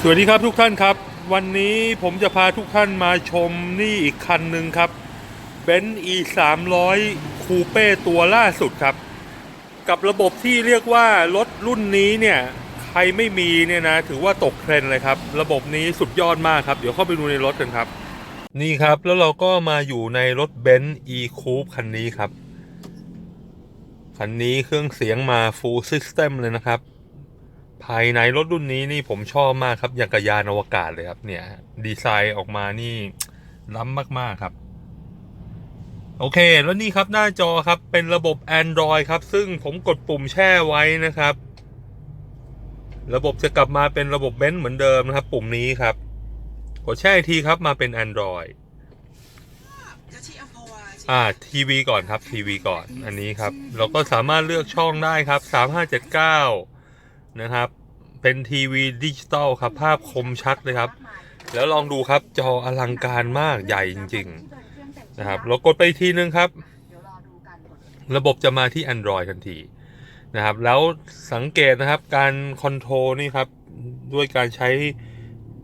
สวัสดีครับทุกท่านครับ วันนี้ผมจะพาทุกท่านมาชมนี่อีกคันหนึ่งครับเบนซ์ e 3 0 0คูเป้ตัวล่าสุดครับ กับระบบที่เรียกว่ารถรุ่นนี้เนี่ยใครไม่มีเนี่ยนะถือว่าตกเทรนเลยครับ ระบบนี้สุดยอดมากครับ เดี๋ยวเข้าไปดูในรถกันครับ นี่ครับแล้วเราก็มาอยู่ในรถเบนซ์ e coupe คันนี้ครับ คันนี้เครื่องเสียงมา full system เลยนะครับ ภายในรถรุ่นนี้นี่ผมชอบมากครับ อย่างกับยานอวกาศเลยครับ เนี่ย ดีไซน์ออกมานี่ล้ำมากๆครับ โอเค แล้วนี่ครับหน้าจอครับเป็นระบบ Android ครับ ซึ่งผมกดปุ่มแช่ไว้นะครับ ระบบจะกลับมาเป็นระบบเบนซ์เหมือนเดิมนะครับ ปุ่มนี้ครับ กดแช่ทีครับมาเป็น Android อ่าทีวีก่อนครับทีวีก่อนอันนี้ครับ เราก็สามารถเลือกช่องได้ครับ 3579 นะครับ เป็นทีวีดิจิตอลครับ ภาพคมชัดเลยครับ แล้วลองดูครับจออลังการมากใหญ่จริง ๆ นะครับเรากดไปอีกทีนึงครับ ระบบจะมาที่ Android ทันทีนะครับ แล้วสังเกตนะครับการคอนโทรลนี่ครับ ด้วยการใช้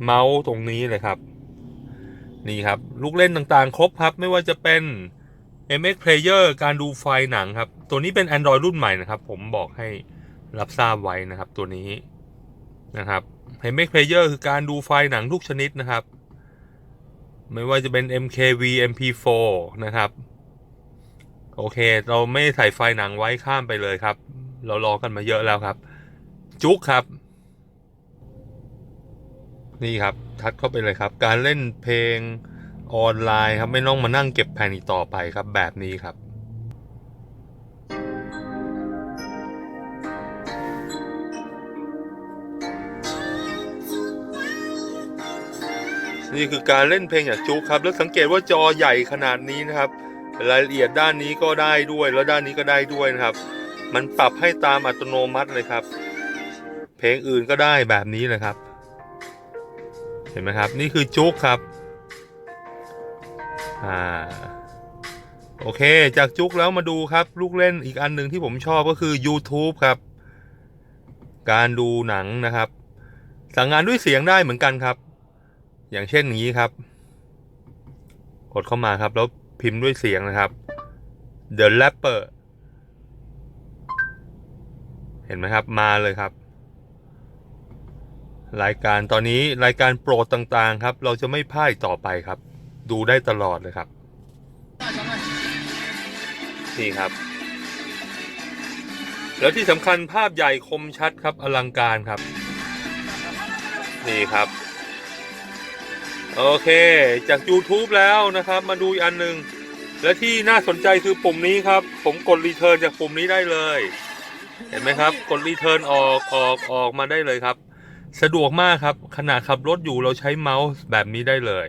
เมาส์ตรงนี้เลยครับ นี่ครับ ลูกเล่นต่างๆ ครบครับ ไม่ว่าจะเป็น MX Player การดูไฟล์หนังครับ ตัวนี้เป็น Android รุ่นใหม่นะครับ ผมบอกให้ รับทราบไว้นะครับตัวนี้นะครับ MX Player คือการดูไฟล์หนังทุกชนิดนะครับ ไม่ว่าจะเป็น MKV MP4 นะครับ โอเค เราไม่ใส่ไฟล์หนังไว้ข้ามไปเลยครับ เรารอกันมาเยอะแล้วครับ จุกครับ นี่ครับ ทัดเข้าไปเลยครับ การเล่นเพลงออนไลน์ครับ ไม่ต้องมานั่งเก็บแผ่นอีกต่อไปครับ แบบนี้ครับ นี่คือการเล่นเพลงจากจุกครับ แล้วสังเกตว่าจอใหญ่ขนาดนี้นะครับ รายละเอียดด้านนี้ก็ได้ด้วย แล้วด้านนี้ก็ได้ด้วยนะครับ มันปรับให้ตามอัตโนมัติเลยครับ เพลงอื่นก็ได้แบบนี้เลยครับ เห็นไหมครับ นี่คือจุกครับ อ่า โอเค จากจุกแล้วมาดูครับ ลูกเล่นอีกอันหนึ่งที่ผมชอบก็คือ YouTube ครับ การดูหนังนะครับ สั่งงานด้วยเสียงได้เหมือนกันครับ อย่างเช่นนี้ครับ กดเข้ามาครับ แล้วพิมพ์ด้วยเสียงนะครับ The Rapper เห็นไหมครับ มาเลยครับ รายการตอนนี้รายการโปรดต่างๆครับ เราจะไม่พลาดอีกต่อไปครับ ดูได้ตลอดเลยครับ นี่ครับ แล้วที่สำคัญภาพใหญ่คมชัดครับอลังการครับ นี่ครับ โอเค จาก YouTube แล้วนะครับ มาดูอีกอันหนึ่งและที่น่าสนใจคือปุ่มนี้ครับ ผมกดรีเทิร์นจากปุ่มนี้ได้เลย เห็นไหมครับ กดรีเทิร์นออกออกออกมาได้เลยครับ สะดวกมากครับ ขณะขับรถอยู่เราใช้เมาส์แบบนี้ได้เลย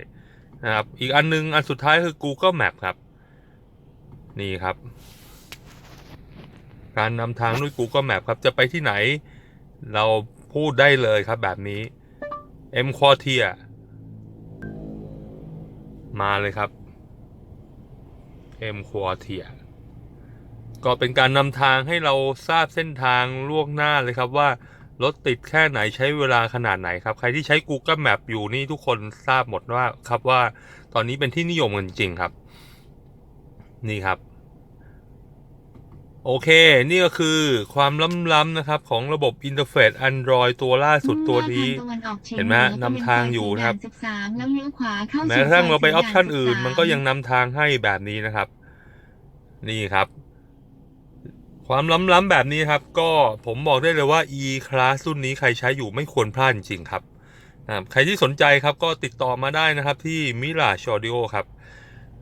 นะครับ อีกอันนึงอันสุดท้ายคือ Google Map ครับ นี่ครับ การนำทางด้วย Google Map ครับ จะไปที่ไหน เราพูดได้เลยครับแบบนี้ M Quartier มาเลยครับ M Quartier ก็เป็นการนำทางให้เราทราบเส้นทางล่วงหน้าเลยครับว่ารถติดแค่ไหนใช้เวลาขนาดไหนครับ ใครที่ใช้ Google Map อยู่นี่ทุกคนทราบหมดว่าครับว่าตอนนี้เป็นที่นิยมกันจริงครับ นี่ครับ โอเค นี่ก็คือความล้ำๆนะครับ ของระบบอินเทอร์เฟซ Android ตัวล่าสุดตัวนี้ เห็นไหมฮะนำทางอยู่นะครับแล้วเลี้ยวขวาเข้าสู่แม้กระทั่งเราไปออปชันซยอื่น13มันก็ยังนำทางให้แบบนี้นะครับ นี่ครับ ความล้ำๆแบบนี้ครับ ก็ผมบอกได้เลยว่า e class รุ่นนี้ใครใช้อยู่ไม่ควรพลาดจริงๆครับนะครับ ใครที่สนใจครับก็ติดต่อมาได้นะครับที่ Mirage Audio ครับ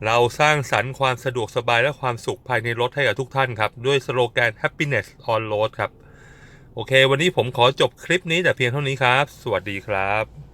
เราสร้างสรรค์ความสะดวกสบายและความสุขภายในรถให้กับทุกท่านครับ ด้วยสโลแกน happiness on road ครับ โอเค วันนี้ผมขอจบคลิปนี้แต่เพียงเท่านี้ครับ สวัสดีครับ